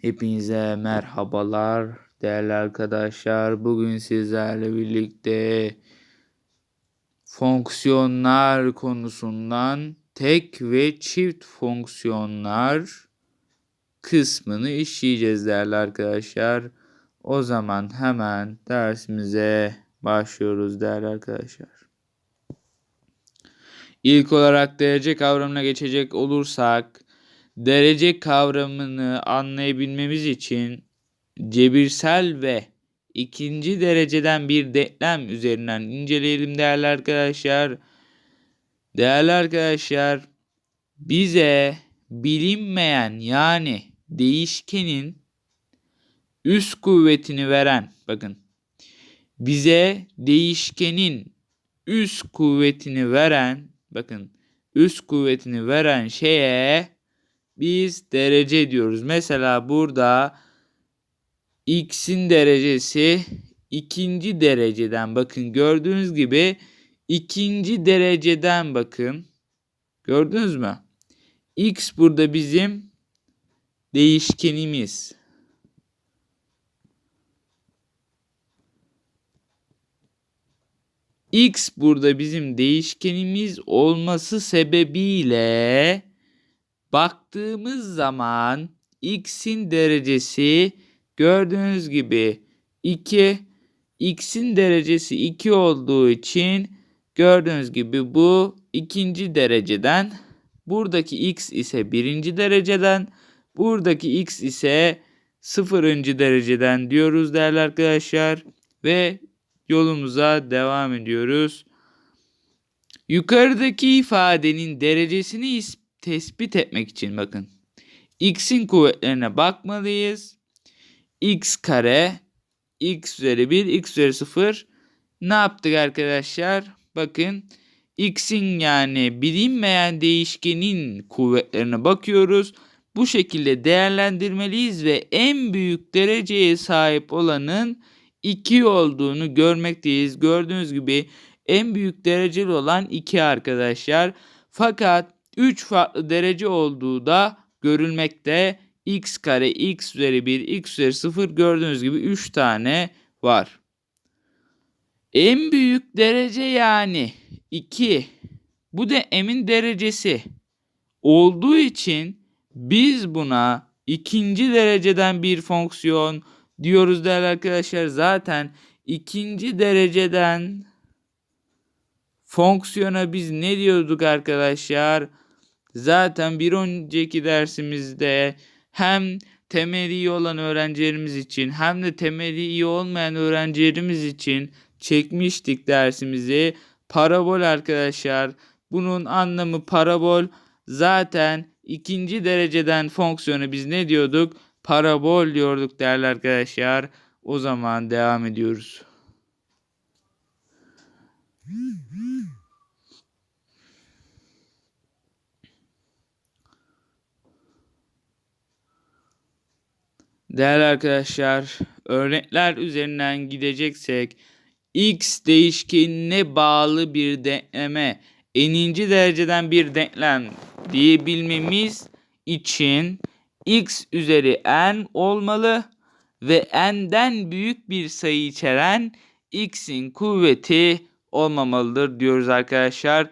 Hepinize merhabalar değerli arkadaşlar. Bugün sizlerle birlikte fonksiyonlar konusundan tek ve çift fonksiyonlar kısmını işleyeceğiz değerli arkadaşlar. O zaman hemen dersimize başlıyoruz değerli arkadaşlar. İlk olarak derece kavramına geçecek olursak derece kavramını anlayabilmemiz için cebirsel ve ikinci dereceden bir denklem üzerinden inceleyelim değerli arkadaşlar. Değerli arkadaşlar bize bilinmeyen yani değişkenin üst kuvvetini veren bakın bize değişkenin üst kuvvetini veren bakın üst kuvvetini veren şeye biz derece diyoruz. Mesela burada x'in derecesi ikinci dereceden bakın gördüğünüz gibi ikinci dereceden bakın. Gördünüz mü? x burada bizim değişkenimiz. x burada bizim değişkenimiz olması sebebiyle baktığımız zaman x'in derecesi gördüğünüz gibi 2 x'in derecesi 2 olduğu için gördüğünüz gibi bu ikinci dereceden buradaki x ise birinci dereceden buradaki x ise sıfırıncı dereceden diyoruz değerli arkadaşlar ve yolumuza devam ediyoruz. Yukarıdaki ifadenin derecesini tespit etmek için bakın. X'in kuvvetlerine bakmalıyız. X kare, X üzeri 1, X üzeri 0. Ne yaptık arkadaşlar? Bakın X'in yani bilinmeyen değişkenin kuvvetlerine bakıyoruz. Bu şekilde değerlendirmeliyiz ve en büyük dereceye sahip olanın 2 olduğunu görmekteyiz. Gördüğünüz gibi en büyük dereceli olan 2 arkadaşlar. Fakat 3 farklı derece olduğu da görülmekte. x kare, x üzeri 1, x üzeri 0 gördüğünüz gibi 3 tane var. En büyük derece yani 2. Bu da m'in derecesi olduğu için biz buna ikinci dereceden bir fonksiyon diyoruz değerli arkadaşlar. Zaten ikinci dereceden fonksiyona biz ne diyorduk arkadaşlar? Zaten bir önceki dersimizde hem temeli iyi olan öğrencilerimiz için hem de temeli iyi olmayan öğrencilerimiz için çekmiştik dersimizi. Parabol arkadaşlar. Bunun anlamı parabol. Zaten ikinci dereceden fonksiyonu biz ne diyorduk? Parabol diyorduk değerli arkadaşlar. O zaman devam ediyoruz. Değerli arkadaşlar, örnekler üzerinden gideceksek x değişkenine bağlı bir denkleme eninci dereceden bir denklem diyebilmemiz için x üzeri n olmalı ve n'den büyük bir sayı içeren x'in kuvveti olmamalıdır diyoruz arkadaşlar.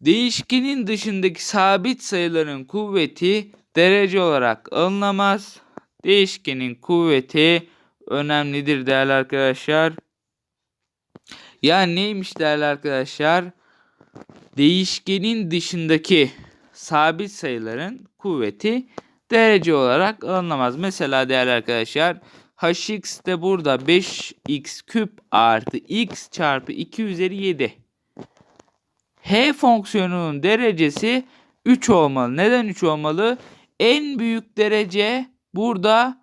Değişkenin dışındaki sabit sayıların kuvveti derece olarak alınamaz değişkenin kuvveti önemlidir değerli arkadaşlar. Yani neymiş değerli arkadaşlar? Değişkenin dışındaki sabit sayıların kuvveti derece olarak alınamaz. Mesela değerli arkadaşlar hx de burada 5x küp artı x çarpı 2 üzeri 7. h fonksiyonunun derecesi 3 olmalı. Neden 3 olmalı? En büyük derece Burada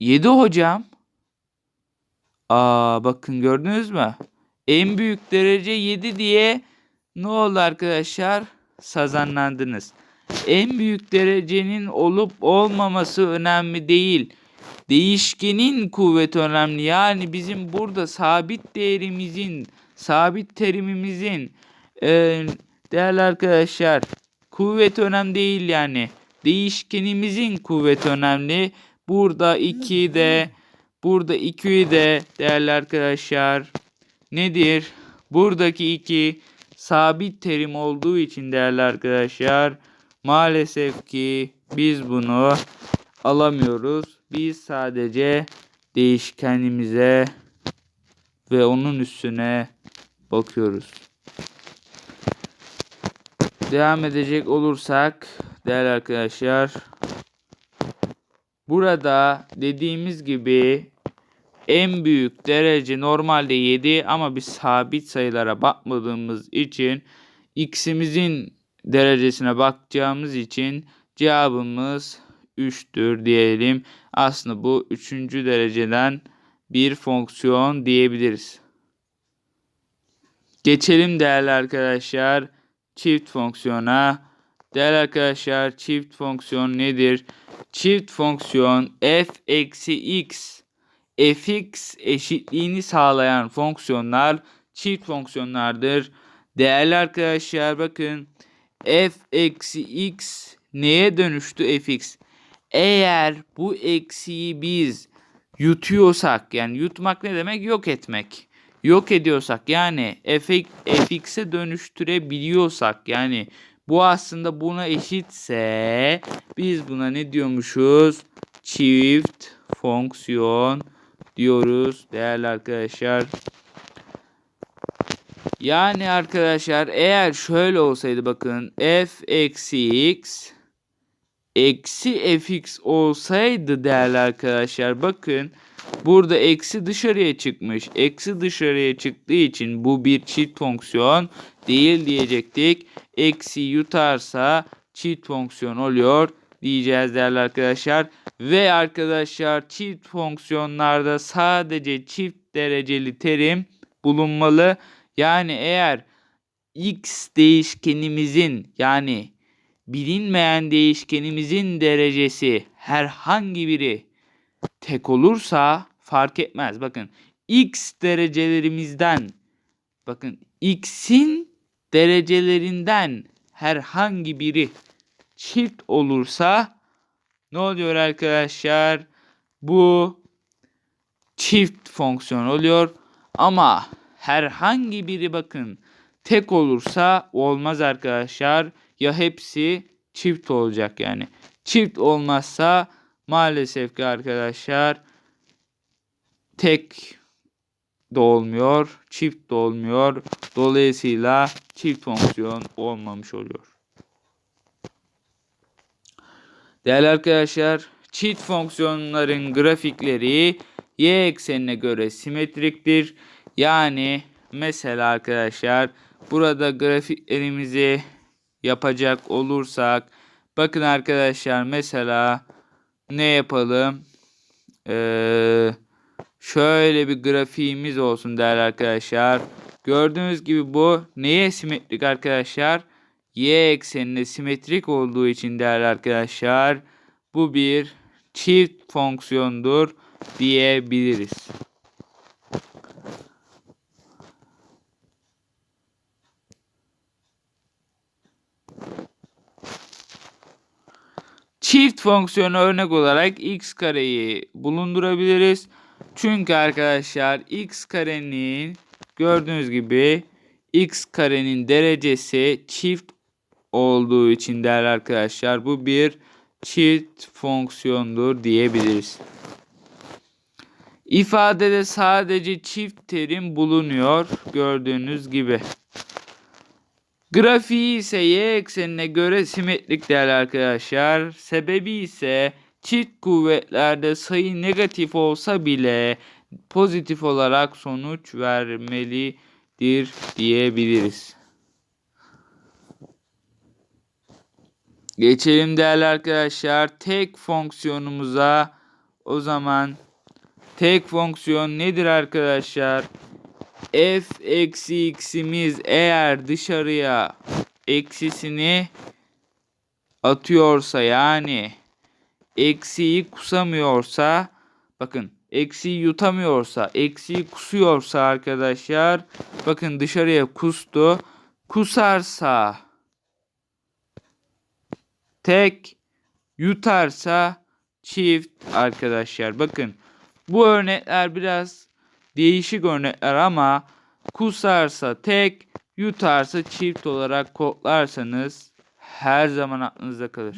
7 hocam. Aa bakın gördünüz mü? En büyük derece 7 diye ne oldu arkadaşlar? Sazanlandınız. En büyük derecenin olup olmaması önemli değil. Değişkenin kuvveti önemli. Yani bizim burada sabit değerimizin, sabit terimimizin e, değerli arkadaşlar kuvveti önemli değil yani. Değişkenimizin kuvveti önemli. Burada 2 de burada 2'yi de değerli arkadaşlar nedir? Buradaki 2 sabit terim olduğu için değerli arkadaşlar maalesef ki biz bunu alamıyoruz. Biz sadece değişkenimize ve onun üstüne bakıyoruz. Devam edecek olursak değerli arkadaşlar burada dediğimiz gibi en büyük derece normalde 7 ama biz sabit sayılara bakmadığımız için x'imizin derecesine bakacağımız için cevabımız 3'tür diyelim. Aslında bu 3. dereceden bir fonksiyon diyebiliriz. Geçelim değerli arkadaşlar çift fonksiyona. Değerli arkadaşlar çift fonksiyon nedir? Çift fonksiyon f eksi x fx eşitliğini sağlayan fonksiyonlar çift fonksiyonlardır. Değerli arkadaşlar bakın f eksi x neye dönüştü fx? Eğer bu eksiği biz yutuyorsak yani yutmak ne demek? Yok etmek. Yok ediyorsak yani fx'e dönüştürebiliyorsak yani bu aslında buna eşitse biz buna ne diyormuşuz? Çift fonksiyon diyoruz değerli arkadaşlar. Yani arkadaşlar eğer şöyle olsaydı bakın f eksi x eksi fx olsaydı değerli arkadaşlar bakın burada eksi dışarıya çıkmış. Eksi dışarıya çıktığı için bu bir çift fonksiyon değil diyecektik. Eksi yutarsa çift fonksiyon oluyor diyeceğiz değerli arkadaşlar. Ve arkadaşlar çift fonksiyonlarda sadece çift dereceli terim bulunmalı. Yani eğer x değişkenimizin yani bilinmeyen değişkenimizin derecesi herhangi biri tek olursa fark etmez. Bakın x derecelerimizden bakın x'in derecelerinden herhangi biri çift olursa ne oluyor arkadaşlar? Bu çift fonksiyon oluyor. Ama herhangi biri bakın tek olursa olmaz arkadaşlar. Ya hepsi çift olacak yani. Çift olmazsa maalesef ki arkadaşlar tek de olmuyor, çift de olmuyor. Dolayısıyla çift fonksiyon olmamış oluyor. Değerli arkadaşlar, çift fonksiyonların grafikleri y eksenine göre simetriktir. Yani mesela arkadaşlar burada grafiklerimizi yapacak olursak bakın arkadaşlar mesela ne yapalım? Ee, şöyle bir grafiğimiz olsun değerli arkadaşlar. Gördüğünüz gibi bu neye simetrik arkadaşlar? Y eksenine simetrik olduğu için değerli arkadaşlar bu bir çift fonksiyondur diyebiliriz. Çift fonksiyonu örnek olarak x kareyi bulundurabiliriz. Çünkü arkadaşlar x karenin gördüğünüz gibi x karenin derecesi çift olduğu için değerli arkadaşlar bu bir çift fonksiyondur diyebiliriz. İfadede sadece çift terim bulunuyor gördüğünüz gibi. Grafiği ise y eksenine göre simetrik değerli arkadaşlar. Sebebi ise çift kuvvetlerde sayı negatif olsa bile pozitif olarak sonuç vermelidir diyebiliriz. Geçelim değerli arkadaşlar tek fonksiyonumuza. O zaman tek fonksiyon nedir arkadaşlar? F eksi x'imiz eğer dışarıya eksisini atıyorsa yani eksiyi kusamıyorsa bakın eksiyi yutamıyorsa eksiyi kusuyorsa arkadaşlar bakın dışarıya kustu kusarsa tek yutarsa çift arkadaşlar. Bakın bu örnekler biraz değişik örnekler ama kusarsa tek, yutarsa çift olarak kodlarsanız her zaman aklınızda kalır.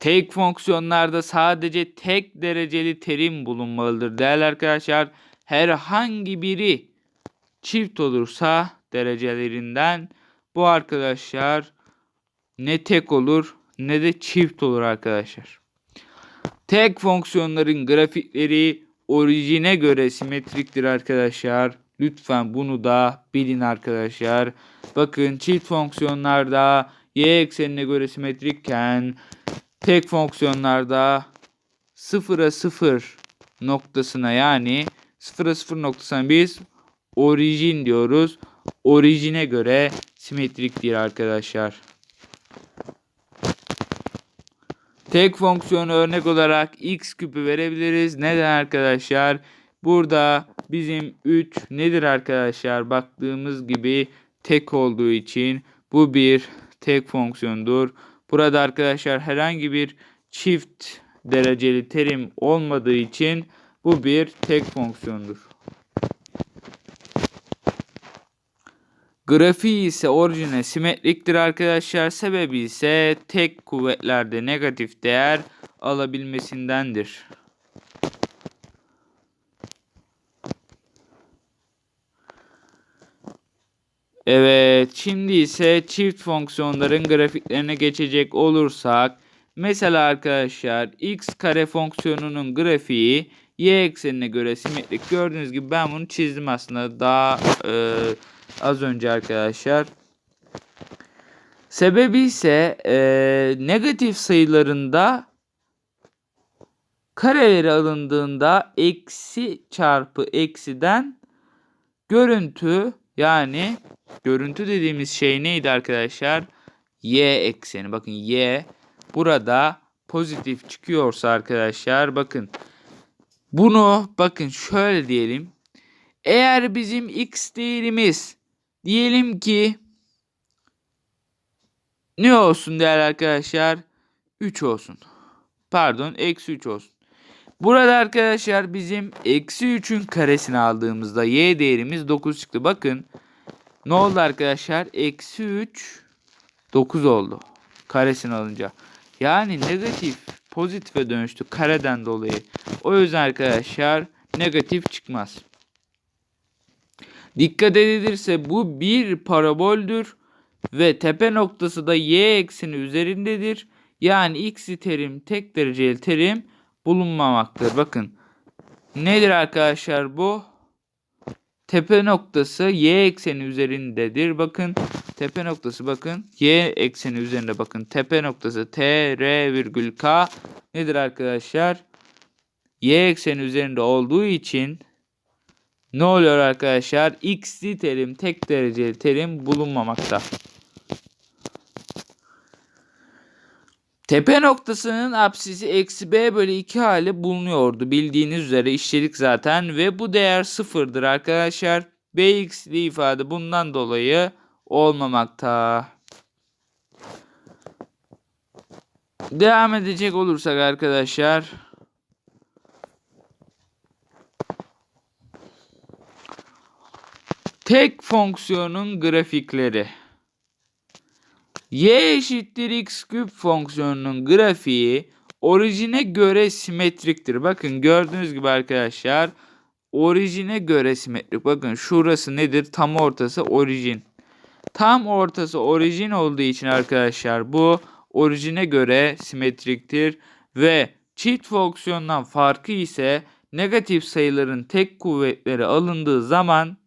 Tek fonksiyonlarda sadece tek dereceli terim bulunmalıdır. Değerli arkadaşlar herhangi biri çift olursa derecelerinden bu arkadaşlar ne tek olur ne de çift olur arkadaşlar. Tek fonksiyonların grafikleri orijine göre simetriktir arkadaşlar. Lütfen bunu da bilin arkadaşlar. Bakın çift fonksiyonlarda y eksenine göre simetrikken tek fonksiyonlarda sıfıra sıfır noktasına yani sıfıra sıfır noktasına biz orijin diyoruz. Orijine göre simetriktir arkadaşlar. Tek fonksiyonu örnek olarak x küpü verebiliriz. Neden arkadaşlar? Burada bizim 3 nedir arkadaşlar? Baktığımız gibi tek olduğu için bu bir tek fonksiyondur. Burada arkadaşlar herhangi bir çift dereceli terim olmadığı için bu bir tek fonksiyondur. Grafiği ise orijine simetriktir arkadaşlar. Sebebi ise tek kuvvetlerde negatif değer alabilmesindendir. Evet, şimdi ise çift fonksiyonların grafiklerine geçecek olursak, mesela arkadaşlar x kare fonksiyonunun grafiği y eksenine göre simetrik. Gördüğünüz gibi ben bunu çizdim aslında daha e, az önce arkadaşlar. Sebebi ise e, negatif sayılarında kareleri alındığında eksi çarpı eksiden görüntü yani görüntü dediğimiz şey neydi arkadaşlar? Y ekseni. Bakın y burada pozitif çıkıyorsa arkadaşlar bakın bunu bakın şöyle diyelim. Eğer bizim x değerimiz diyelim ki ne olsun değerli arkadaşlar? 3 olsun. Pardon eksi 3 olsun. Burada arkadaşlar bizim eksi 3'ün karesini aldığımızda y değerimiz 9 çıktı. Bakın ne oldu arkadaşlar? Eksi 3 9 oldu. Karesini alınca. Yani negatif pozitife dönüştü kareden dolayı. O yüzden arkadaşlar negatif çıkmaz. Dikkat edilirse bu bir paraboldür ve tepe noktası da y ekseni üzerindedir. Yani x terim tek dereceli terim bulunmamaktadır. Bakın nedir arkadaşlar bu? Tepe noktası y ekseni üzerindedir. Bakın tepe noktası bakın y ekseni üzerinde bakın tepe noktası t r virgül k nedir arkadaşlar? Y ekseni üzerinde olduğu için ne oluyor arkadaşlar? X'li terim tek dereceli terim bulunmamakta. Tepe noktasının apsisi eksi b bölü 2 hali bulunuyordu. Bildiğiniz üzere işledik zaten ve bu değer sıfırdır arkadaşlar. bx'li ifade bundan dolayı olmamakta. Devam edecek olursak arkadaşlar. Tek fonksiyonun grafikleri. y eşittir x küp fonksiyonunun grafiği orijine göre simetriktir. Bakın gördüğünüz gibi arkadaşlar orijine göre simetrik. Bakın şurası nedir? Tam ortası orijin. Tam ortası orijin olduğu için arkadaşlar bu orijine göre simetriktir ve çift fonksiyondan farkı ise negatif sayıların tek kuvvetleri alındığı zaman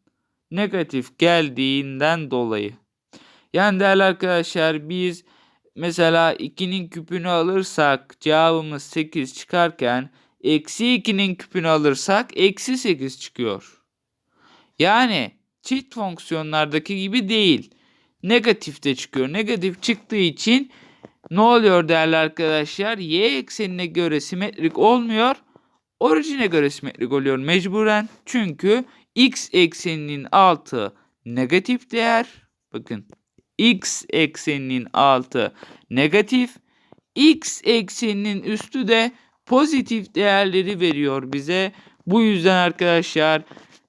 negatif geldiğinden dolayı. Yani değerli arkadaşlar biz mesela 2'nin küpünü alırsak cevabımız 8 çıkarken eksi 2'nin küpünü alırsak eksi 8 çıkıyor. Yani çift fonksiyonlardaki gibi değil. Negatif de çıkıyor. Negatif çıktığı için ne oluyor değerli arkadaşlar? Y eksenine göre simetrik olmuyor. Orijine göre simetrik oluyor mecburen. Çünkü x ekseninin altı negatif değer. Bakın x ekseninin altı negatif, x ekseninin üstü de pozitif değerleri veriyor bize. Bu yüzden arkadaşlar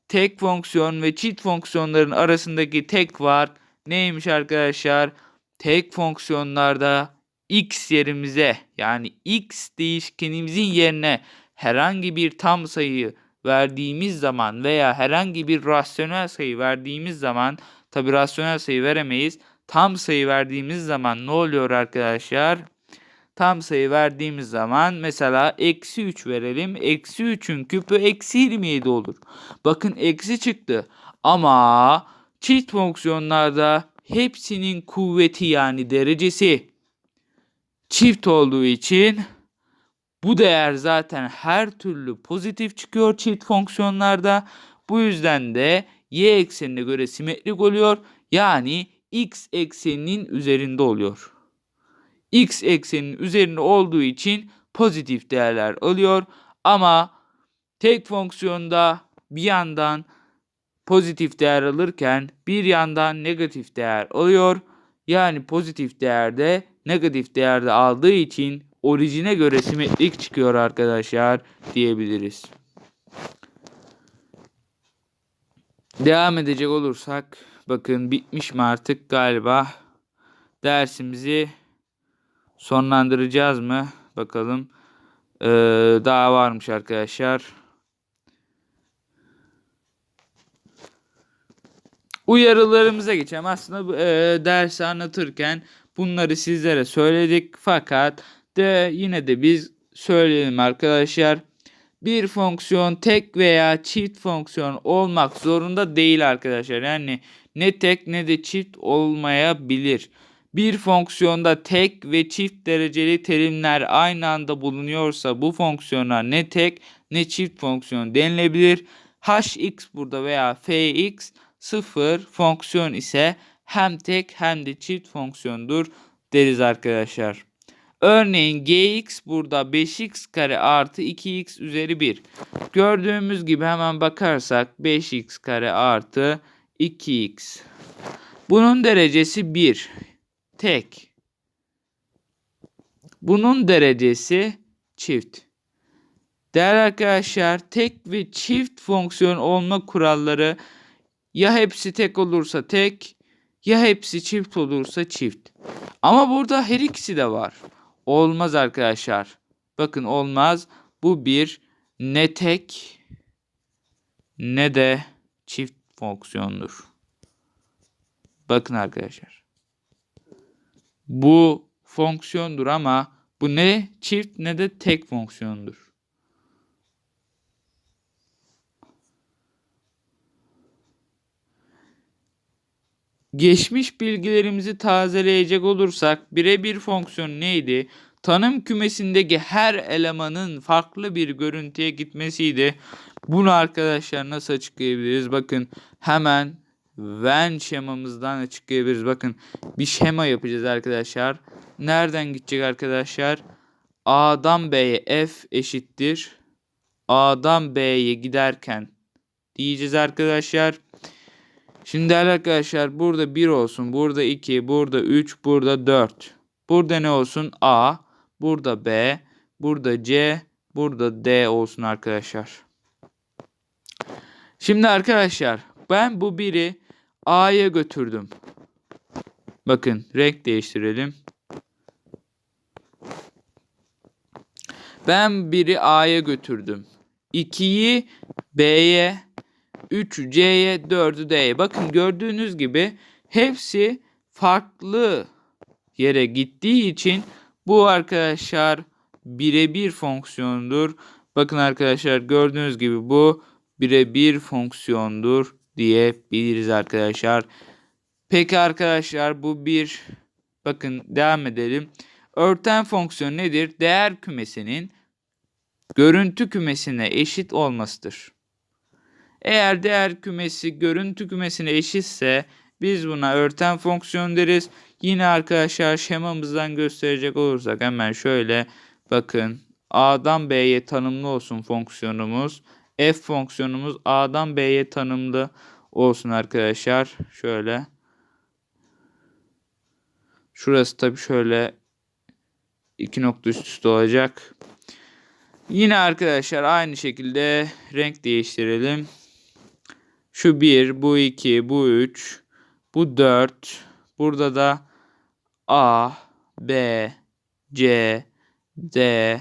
tek fonksiyon ve çift fonksiyonların arasındaki tek fark neymiş arkadaşlar? Tek fonksiyonlarda x yerimize yani x değişkenimizin yerine herhangi bir tam sayı verdiğimiz zaman veya herhangi bir rasyonel sayı verdiğimiz zaman tabi rasyonel sayı veremeyiz. Tam sayı verdiğimiz zaman ne oluyor arkadaşlar? Tam sayı verdiğimiz zaman mesela eksi 3 verelim. Eksi 3'ün küpü eksi 27 olur. Bakın eksi çıktı. Ama çift fonksiyonlarda hepsinin kuvveti yani derecesi çift olduğu için bu değer zaten her türlü pozitif çıkıyor çift fonksiyonlarda. Bu yüzden de y eksenine göre simetrik oluyor. Yani x ekseninin üzerinde oluyor. x ekseninin üzerinde olduğu için pozitif değerler alıyor. Ama tek fonksiyonda bir yandan pozitif değer alırken bir yandan negatif değer alıyor. Yani pozitif değerde negatif değerde aldığı için orijine göre simetrik çıkıyor arkadaşlar diyebiliriz. Devam edecek olursak bakın bitmiş mi artık galiba dersimizi sonlandıracağız mı bakalım ee, daha varmış arkadaşlar. Uyarılarımıza geçelim. Aslında e, dersi anlatırken bunları sizlere söyledik fakat de yine de biz söyleyelim arkadaşlar. Bir fonksiyon tek veya çift fonksiyon olmak zorunda değil arkadaşlar. Yani ne tek ne de çift olmayabilir. Bir fonksiyonda tek ve çift dereceli terimler aynı anda bulunuyorsa bu fonksiyona ne tek ne çift fonksiyon denilebilir. hx burada veya fx sıfır fonksiyon ise hem tek hem de çift fonksiyondur deriz arkadaşlar. Örneğin gx burada 5x kare artı 2x üzeri 1. Gördüğümüz gibi hemen bakarsak 5x kare artı 2x. Bunun derecesi 1. Tek. Bunun derecesi çift. Değerli arkadaşlar tek ve çift fonksiyon olma kuralları ya hepsi tek olursa tek ya hepsi çift olursa çift. Ama burada her ikisi de var. Olmaz arkadaşlar. Bakın olmaz. Bu bir ne tek ne de çift fonksiyondur. Bakın arkadaşlar. Bu fonksiyondur ama bu ne çift ne de tek fonksiyondur. Geçmiş bilgilerimizi tazeleyecek olursak birebir fonksiyon neydi? Tanım kümesindeki her elemanın farklı bir görüntüye gitmesiydi. Bunu arkadaşlar nasıl açıklayabiliriz? Bakın hemen Venn şemamızdan açıklayabiliriz. Bakın bir şema yapacağız arkadaşlar. Nereden gidecek arkadaşlar? A'dan B'ye F eşittir. A'dan B'ye giderken diyeceğiz arkadaşlar. Şimdi değerli arkadaşlar burada 1 olsun. Burada 2, burada 3, burada 4. Burada ne olsun? A, burada B, burada C, burada D olsun arkadaşlar. Şimdi arkadaşlar ben bu biri A'ya götürdüm. Bakın renk değiştirelim. Ben biri A'ya götürdüm. 2'yi B'ye 3C'ye 4'ü D'ye. Bakın gördüğünüz gibi hepsi farklı yere gittiği için bu arkadaşlar birebir fonksiyondur. Bakın arkadaşlar gördüğünüz gibi bu birebir fonksiyondur diyebiliriz arkadaşlar. Peki arkadaşlar bu bir bakın devam edelim. Örten fonksiyon nedir? Değer kümesinin görüntü kümesine eşit olmasıdır. Eğer değer kümesi görüntü kümesine eşitse biz buna örten fonksiyon deriz. Yine arkadaşlar şemamızdan gösterecek olursak hemen şöyle bakın A'dan B'ye tanımlı olsun fonksiyonumuz. F fonksiyonumuz A'dan B'ye tanımlı olsun arkadaşlar. Şöyle. Şurası tabii şöyle iki nokta üst üste olacak. Yine arkadaşlar aynı şekilde renk değiştirelim. Şu 1, bu 2, bu 3, bu 4. Burada da A, B, C, D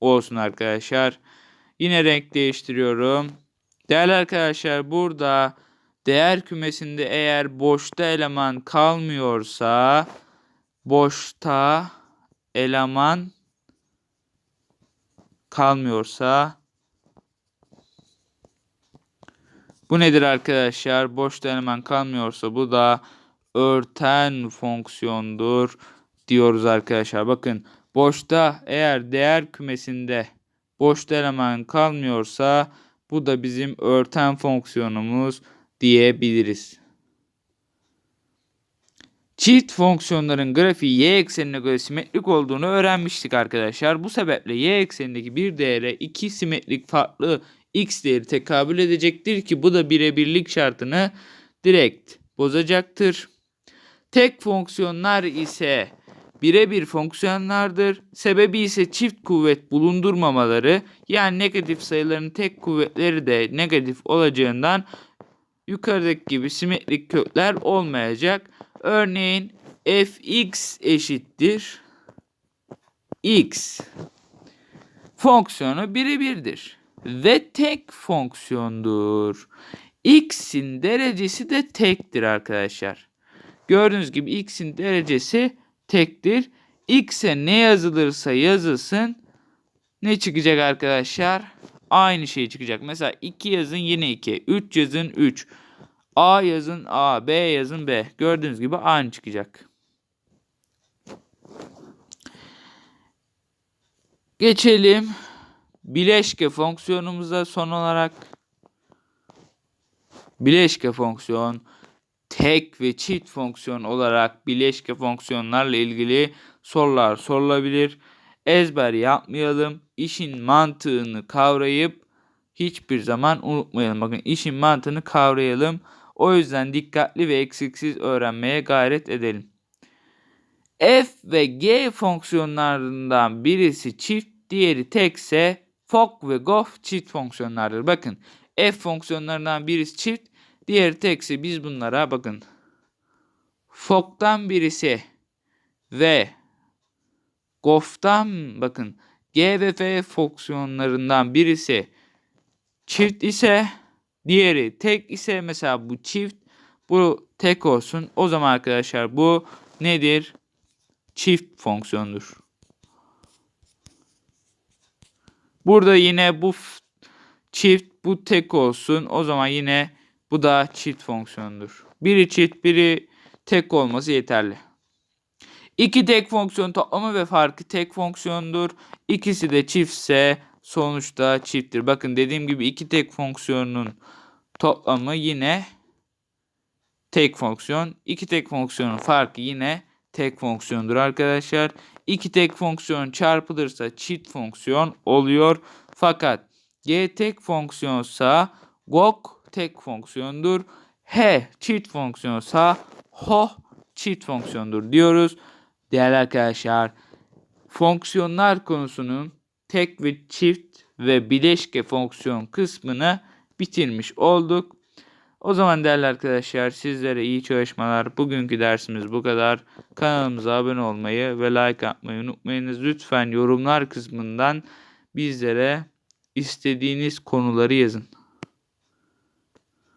olsun arkadaşlar. Yine renk değiştiriyorum. Değerli arkadaşlar burada değer kümesinde eğer boşta eleman kalmıyorsa boşta eleman kalmıyorsa bu nedir arkadaşlar? Boşta eleman kalmıyorsa bu da örten fonksiyondur diyoruz arkadaşlar. Bakın boşta eğer değer kümesinde boşta eleman kalmıyorsa bu da bizim örten fonksiyonumuz diyebiliriz. Çift fonksiyonların grafiği y eksenine göre simetrik olduğunu öğrenmiştik arkadaşlar. Bu sebeple y eksenindeki bir değere iki simetrik farklı x değeri tekabül edecektir ki bu da birebirlik şartını direkt bozacaktır. Tek fonksiyonlar ise birebir fonksiyonlardır. Sebebi ise çift kuvvet bulundurmamaları yani negatif sayıların tek kuvvetleri de negatif olacağından yukarıdaki gibi simetrik kökler olmayacak. Örneğin fx eşittir x fonksiyonu birebirdir ve tek fonksiyondur. x'in derecesi de tektir arkadaşlar. Gördüğünüz gibi x'in derecesi tektir. x'e ne yazılırsa yazılsın ne çıkacak arkadaşlar? Aynı şey çıkacak. Mesela 2 yazın yine 2. 3 yazın 3. A yazın A. B yazın B. Gördüğünüz gibi aynı çıkacak. Geçelim. Bileşke fonksiyonumuza son olarak. Bileşke fonksiyon tek ve çift fonksiyon olarak bileşke fonksiyonlarla ilgili sorular sorulabilir. Ezber yapmayalım. İşin mantığını kavrayıp hiçbir zaman unutmayalım. Bakın işin mantığını kavrayalım. O yüzden dikkatli ve eksiksiz öğrenmeye gayret edelim. F ve G fonksiyonlarından birisi çift, diğeri tekse Fok ve Gof çift fonksiyonlardır. Bakın F fonksiyonlarından birisi çift, diğeri tekse biz bunlara bakın. Fok'tan birisi ve Gof'tan bakın G ve F fonksiyonlarından birisi çift ise diğeri tek ise mesela bu çift bu tek olsun. O zaman arkadaşlar bu nedir? Çift fonksiyondur. Burada yine bu çift bu tek olsun. O zaman yine bu da çift fonksiyondur. Biri çift biri tek olması yeterli. İki tek fonksiyon toplamı ve farkı tek fonksiyondur. İkisi de çiftse sonuçta çifttir. Bakın dediğim gibi iki tek fonksiyonun toplamı yine tek fonksiyon. İki tek fonksiyonun farkı yine tek fonksiyondur arkadaşlar. İki tek fonksiyon çarpılırsa çift fonksiyon oluyor. Fakat g tek fonksiyonsa gok tek fonksiyondur. h çift fonksiyonsa ho çift fonksiyondur diyoruz. Değerli arkadaşlar fonksiyonlar konusunun tek ve çift ve bileşke fonksiyon kısmını bitirmiş olduk. O zaman değerli arkadaşlar sizlere iyi çalışmalar. Bugünkü dersimiz bu kadar. Kanalımıza abone olmayı ve like atmayı unutmayınız. Lütfen yorumlar kısmından bizlere istediğiniz konuları yazın.